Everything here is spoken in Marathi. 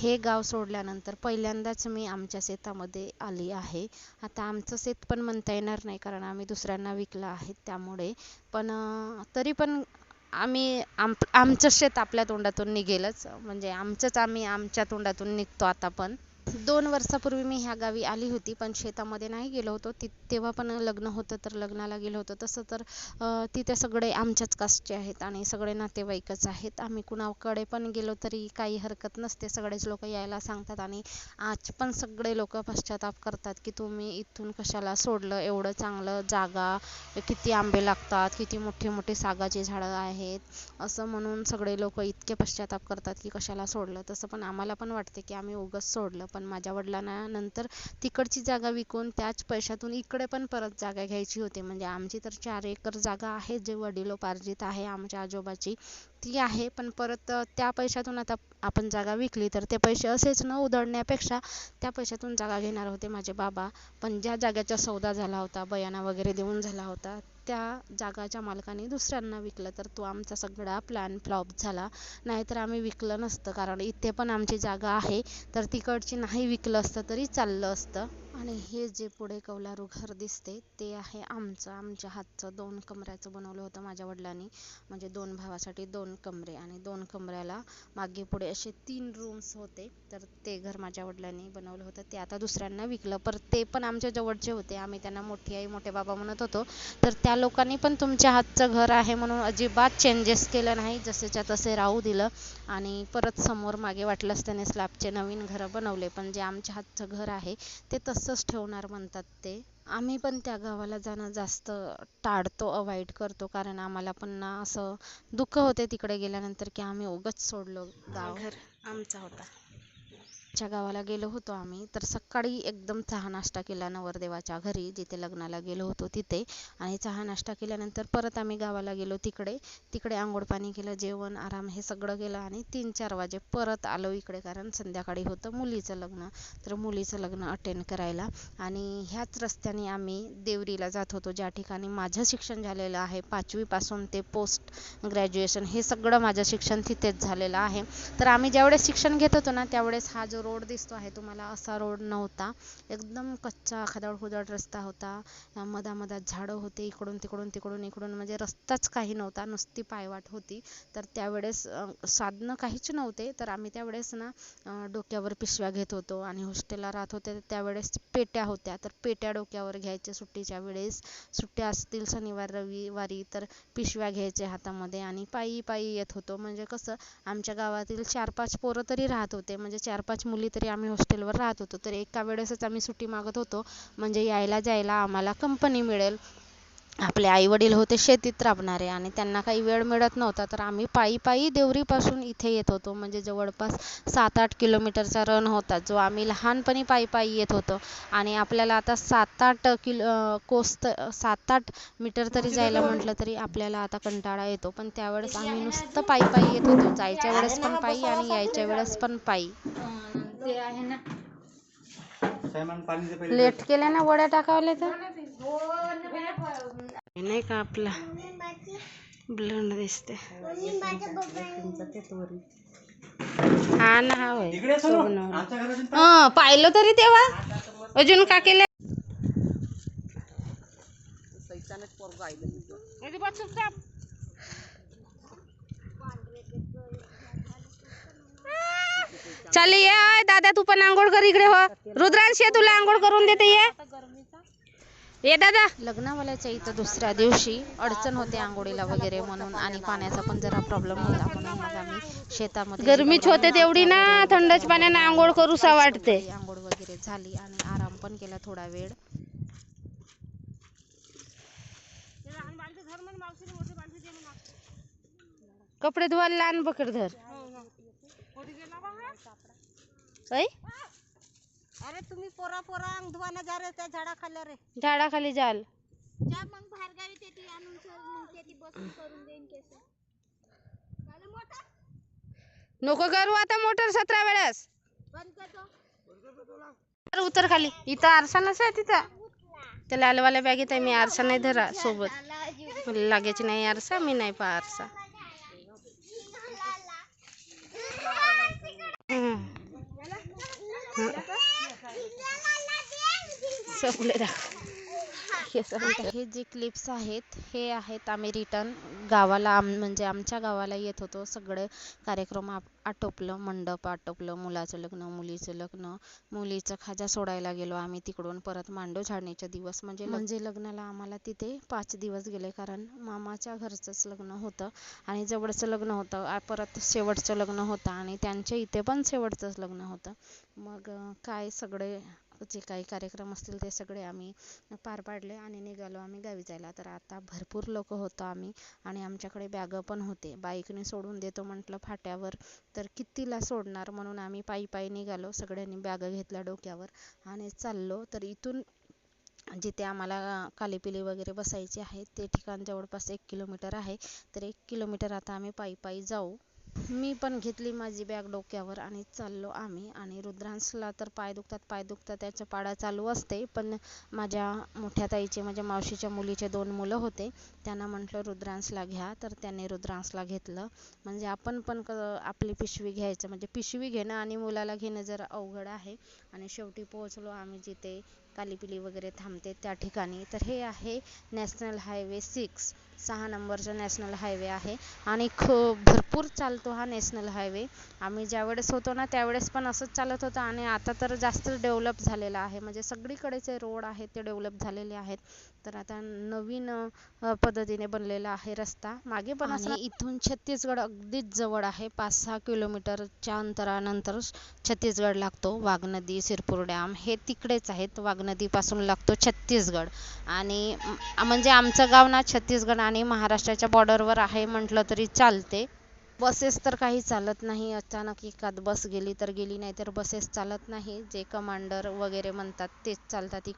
हे गाव सोडल्यानंतर पहिल्यांदाच मी आमच्या शेतामध्ये आली आहे. आता आमचं शेत पण म्हणता येणार नाही कारण आम्ही दुसऱ्यांना विकलं आहे त्यामुळे. पण तरी पण आम्ही आम आमचं शेत आपल्या तोंडातून निघेलच. म्हणजे आमचंच आम्ही आमच्या तोंडातून निघतो आता पण. दोन वर्षापूर्वी मी ह्या गावी आली होती पण शेतामध्ये नाही गेलो होतो. ति तेव्हा पण लग्न होतं तर लग्नाला गेलो होतो. तसं तर तिथे सगळे आमच्याच कास्टचे आहेत आणि सगळे नातेवाईकच आहेत. आम्ही कुणाकडे पण गेलो तरी काही हरकत नसते. सगळेच लोक यायला सांगतात आणि आज पण सगळे लोक पश्चाताप करतात की तुम्ही इथून कशाला सोडलं? एवढं चांगलं जागा किती आंबे लागतात किती मोठे मोठे सागाची झाडं आहेत? असं म्हणून सगळे लोक इतके पश्चाताप करतात की कशाला सोडलं? तसं पण आम्हाला पण वाटते की आम्ही उगाच सोडलं. पण माझ्या वडिलांना नंतर तिकडची जागा विकून त्याच पैशातून इकडे पण परत जागा घ्यायची होती. म्हणजे आमची तर चार एकर जागा आहे जे वडिलोपार्जित आहे आमच्या आजोबाची. ती आहे पण परत त्या पैशातून आता आपण जागा विकली तर ते पैसे असेच न उधळण्यापेक्षा त्या पैशातून जागा घेणार होते माझे बाबा. पण ज्या जागेचा सौदा झाला होता बयाना वगैरे देऊन झाला होता त्या जागाच्या मालकाने दुसऱ्यांना विकलं. तर तो आमचा सगळा प्लॅन फ्लॉप झाला. नाहीतर आम्ही विकलं नसतं कारण इथे पण आमची जागा आहे. तर तिकडची नाही विकलं असतं तरी चाललं असतं. आणि हे जे पुढे कौलारू घर दिसते ते आहे आमचं. आमच्या हातचं दोन कमऱ्याचं बनवलं होतं माझ्या वडिलांनी. म्हणजे दोन भावासाठी दोन कमरे आणि दोन कमऱ्याला मागे पुढे असे तीन रूम्स होते. तर ते घर माझ्या वडिलांनी बनवलं होतं. ते आता दुसऱ्यांना विकलं. पर ते पण आमच्या जवळचे होते. आम्ही त्यांना मोठी आई मोठे बाबा म्हणत होतो. तर त्या लोकांनी पण तुमच्या हातचं घर आहे म्हणून अजिबात चेंजेस केलं नाही. जसेच्या तसे राहू दिलं. आणि परत समोर मागे वाटलंच त्याने स्लॅबचे नवीन घरं बनवले. पण जे आमच्या हातचं घर आहे ते तसं तसंच ठेवणार म्हणतात ते. आम्ही पण त्या गावाला जाणं जास्त टाळतो अवॉइड करतो कारण आम्हाला पण ना असं दुःख होते तिकडे गेल्यानंतर की आम्ही उगाच सोडलो गाव. घर आमचा होता. च्या गावाला गेलो होतो आम्ही. तर सकाळी एकदम चहा नाश्ता केला नवरदेवाच्या घरी जिथे लग्नाला गेलो होतो तिथे. आणि चहा नाश्ता केल्यानंतर परत आम्ही गावाला गेलो तिकडे. तिकडे आंघोळ पाणी केलं जेवण आराम हे सगळं केलं आणि तीन चार वाजे परत आलो इकडे कारण संध्याकाळी होतं मुलीचं लग्न. तर मुलीचं लग्न अटेंड करायला. आणि ह्याच रस्त्याने आम्ही देवरीला जात होतो. ज्या ठिकाणी माझं शिक्षण झालेलं आहे पाचवीपासून ते पोस्ट ग्रॅज्युएशन हे सगळं माझं शिक्षण तिथेच झालेलं आहे. तर आम्ही ज्यावेळेस शिक्षण घेत होतो ना त्यावेळेस हा जो रोड दिसतो आहे. तुम्हाला असा रोड नव्हता. एकदम कच्चा खदाड रस्ता होता. मधामधात झाडं होते. इकडून तिकडून तिकडून इकडून म्हणजे रस्ताच काही नव्हता. नुसती पायवाट होती. तर त्यावेळेस साधनं काहीच नव्हते. तर आम्ही त्यावेळेस ना डोक्यावर पिशव्या घेत होतो आणि हॉस्टेलला राहत होते. तर त्यावेळेस पेट्या होत्या. तर पेट्या डोक्यावर घ्यायचे सुट्टीच्या वेळेस. सुट्ट्या असतील शनिवार रविवारी तर पिशव्या घ्यायचे हातामध्ये आणि पायी पायी येत होतो. म्हणजे कसं आमच्या गावातील चार पाच पोरं तरी राहत होते. म्हणजे चार पाच मुलं तरी आम्ही हॉस्टेलवर राहत होतो. तर एका वेळेसच आम्ही सुट्टी मागत होतो. म्हणजे यायला जायला आम्हाला कंपनी मिळेल. आपले आई वडील होते शेतीत राबणारे आणि त्यांना काही वेळ मिळत नव्हता. तर आम्ही पायी पायी देवरीपासून इथे येत होतो. म्हणजे जवळपास सात आठ किलोमीटरचा रन होता जो आम्ही लहानपणी पायी पायी येत होतो. आणि आपल्याला आता सात आठ किलो कोस सात आठ मीटर तरी जायला म्हटलं तरी आपल्याला आता कंटाळा येतो. पण त्यावेळेस आम्ही नुसतं पायी पायी येत होतो. जायच्या वेळेस पण पायी आणि यायच्या वेळेस पण पायी. ते आहे ना. पाणी पहिले लेट केल्या ना वड्या टाकावल्या तर? हे नाही का आपला ब्लंड दिसते हा ना हा होय. इकडे सर सोबनवर. आमच्या घरातून हं, पाहिलं तरी तेव्हा. अजून का केलं? चाल ये आय, दादा तू पण आंघोळ कर इकडे हो. रुद्रांश तुला आंघोळ करून देते ये. ये दादा. लग्नावाल्याच्या इथं दुसऱ्या दिवशी अडचण होते आंघोळीला वगैरे म्हणून आणि पाण्याचा पण जरा प्रॉब्लेम होता. म्हणून मग आम्ही शेतामध्ये गरमीच होते तेवढी ना थंडच पाण्यानं आंघोळ करूसा वाटते. आंघोळ वगैरे झाली आणि आराम पण केला थोडा वेळ. कपडे धुवायला लहान बकड धर. अरे तुम्ही पोरा पोरा अंग जा रे त्या झाडाखाली रे. झाडाखाली जाल. जा मग बाहेर गावी ते आणून मग ते बसून करून देईन केस. नको करू आता मोटर सतरा वेळेस. बंद करतो. तर उतर खाली. इथं आरसा नसे तिथं. त्या लालवाल्या बॅगेत आहे मी आरसा नाही धरा सोबत. मला लागायची नाही आरसा मी नाही पा आरसा. 嗯，嗯，收不来的。हे जे क्लिप्स आहेत हे आहेत आम्ही रिटर्न गावाला आम म्हणजे आमच्या गावाला येत होतो. सगळे कार्यक्रम आप आटोपलं मंडप आटोपलं मुलाचं लग्न मुलीचं लग्न. मुलीचं खाजा सोडायला गेलो आम्ही तिकडून परत मांडव झाडणीचे दिवस. म्हणजे म्हणजे लग्नाला आम्हाला तिथे पाच दिवस गेले कारण मामाच्या घरचंच लग्न होतं आणि जवळचं लग्न होतं परत शेवटचं लग्न होतं आणि त्यांच्या इथे पण शेवटचंच लग्न होतं. मग काय सगळे जे काही कार्यक्रम असतील ते सगळे आम्ही पार पाडले आणि निघालो आम्ही गावी जायला. तर आता भरपूर लोक होतो आम्ही आणि आमच्याकडे बॅगं पण होते. बाईकने सोडून देतो म्हटलं फाट्यावर तर कितीला सोडणार म्हणून आम्ही पायी पायी निघालो. सगळ्यांनी बॅगं घेतल्या डोक्यावर आणि चाललो. तर इथून जिथे आम्हाला कालीपिली वगैरे बसायची आहे ते ठिकाण जवळपास एक किलोमीटर आहे. तर एक किलोमीटर आता आम्ही पायी पायी जाऊ. मी पण घेतली माझी बॅग डोक्यावर आणि चाललो आम्ही. आणि रुद्रांशला तर पाय दुखतात पाय दुखतात त्याच्या पाडा चालू असते. पण माझ्या मोठ्या ताईचे माझ्या मावशीच्या मुलीचे दोन मुलं होते. त्यांना म्हटलं रुद्रांशला घ्या. तर त्याने रुद्रांशला घेतलं. म्हणजे आपण पण क आपली पिशवी घ्यायचं. म्हणजे पिशवी घेणं आणि मुलाला घेणं जरा अवघड आहे. आणि शेवटी पोहोचलो आम्ही जिथे कालीपिली वगैरे थांबते त्या ठिकाणी. तर हे आहे नॅशनल हायवे सिक्स. सहा नंबरचा नॅशनल हायवे आहे. आणि ख भरपूर चालतो हा नॅशनल हायवे. आम्ही ज्यावेळेस होतो ना त्यावेळेस पण असंच चालत होतं. आणि आता तर जास्त डेव्हलप झालेलं आहे. म्हणजे सगळीकडेचे रोड आहेत ते डेव्हलप झालेले आहेत. तर आता नवीन पद्धतीने बनलेला आहे रस्ता. मागे पण असं इथून छत्तीसगड अगदीच जवळ आहे. पाच सहा किलोमीटरच्या अंतरानंतर छत्तीसगड लागतो. वाघ नदी सिरपूर डॅम हे तिकडेच आहेत. वाघ नदीपासून लागतो छत्तीसगड. आणि म्हणजे आमचं गाव ना छत्तीसगड आणि महाराष्ट्राच्या बॉर्डरवर आहे म्हटलं तरी चालते. बसेस तर काही चालत नाही. अचानक एखाद बस गेली तर गेली नाही तर बसेस चालत नाही. जे कमांडर वगैरे म्हणतात तेच चालतात.